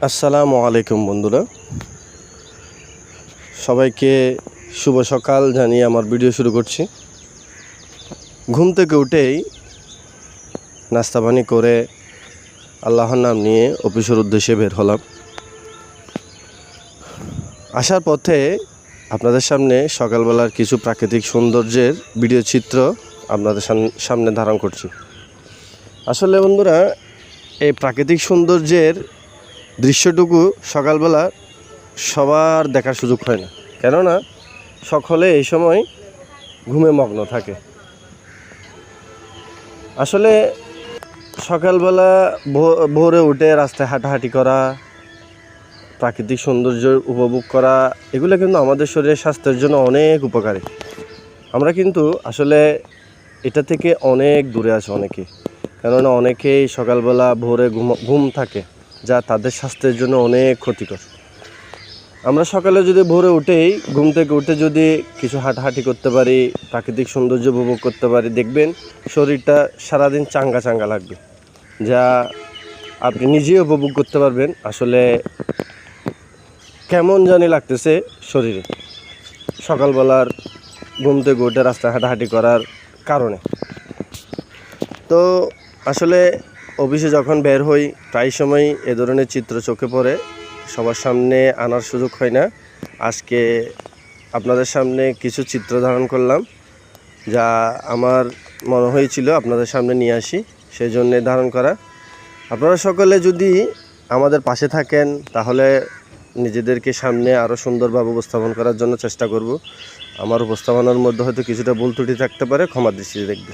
আসসালামু আলাইকুম বন্ধুরা। সবাইকে শুভ সকাল জানিয়ে আমার ভিডিও শুরু করছি। ঘুম থেকে উঠেই নাস্তা পানি করে আল্লাহর নাম নিয়ে অফিসের উদ্দেশ্যে বের হলাম। আসার পথে আপনাদের সামনে সকালবেলার কিছু প্রাকৃতিক সৌন্দর্যের ভিডিও চিত্র আপনাদের সাম- সামনে ধারণ করছি। আসলে বন্ধুরা, এই প্রাকৃতিক সৌন্দর্যের দৃশ্যটুকু সকালবেলা সবার দেখার সুযোগ হয় না। কেননা সকলে এই সময় ঘুমে মগ্ন থাকে। আসলে সকালবেলা ভোরে উঠে রাস্তায় হাঁটাহাঁটি করা, প্রাকৃতিক সৌন্দর্য উপভোগ করা, এগুলো কিন্তু আমাদের শরীরের স্বাস্থ্যের জন্য অনেক উপকারী। আমরা কিন্তু আসলে এটা থেকে অনেক দূরে আছি অনেকে। কেননা অনেকেই সকালবেলা ভোরে ঘুম ঘুম থাকে। যা তাদের স্বাস্থ্যের জন্য অনেক ক্ষতিকর। আমরা সকালে যদি ভোরে উঠেই ঘুম থেকে উঠে যদি কিছু হাঁটাহাঁটি করতে পারি, প্রাকৃতিক সৌন্দর্য উপভোগ করতে পারি, দেখবেন শরীরটা সারাদিন চাঙ্গা চাঙ্গা লাগবে। যা আপনি নিজেই উপভোগ করতে পারবেন, আসলে কেমন জানি লাগতেছে শরীরে। সকালবেলার ঘুম থেকে উঠে রাস্তায় হাঁটাহাঁটি করার কারণে। তো আসলে অফিসে যখন বের হই, প্রায় সময় এ ধরনের চিত্র চোখে পড়ে। সবার সামনে আনার সুযোগ হয় না। আজকে আপনাদের সামনে কিছু চিত্র ধারণ করলাম, যা আমার মনে হয়েছিল আপনাদের সামনে নিয়ে আসি সেই জন্যে ধারণ করা। আপনারা সকলে যদি আমাদের পাশে থাকেন, তাহলে নিজেদেরকে সামনে আরও সুন্দরভাবে উপস্থাপন করার জন্য চেষ্টা করব। আমার উপস্থাপনার মধ্যে হয়তো কিছুটা ভুল ত্রুটি থাকতে পারে, ক্ষমা দৃষ্টিতে দেখবে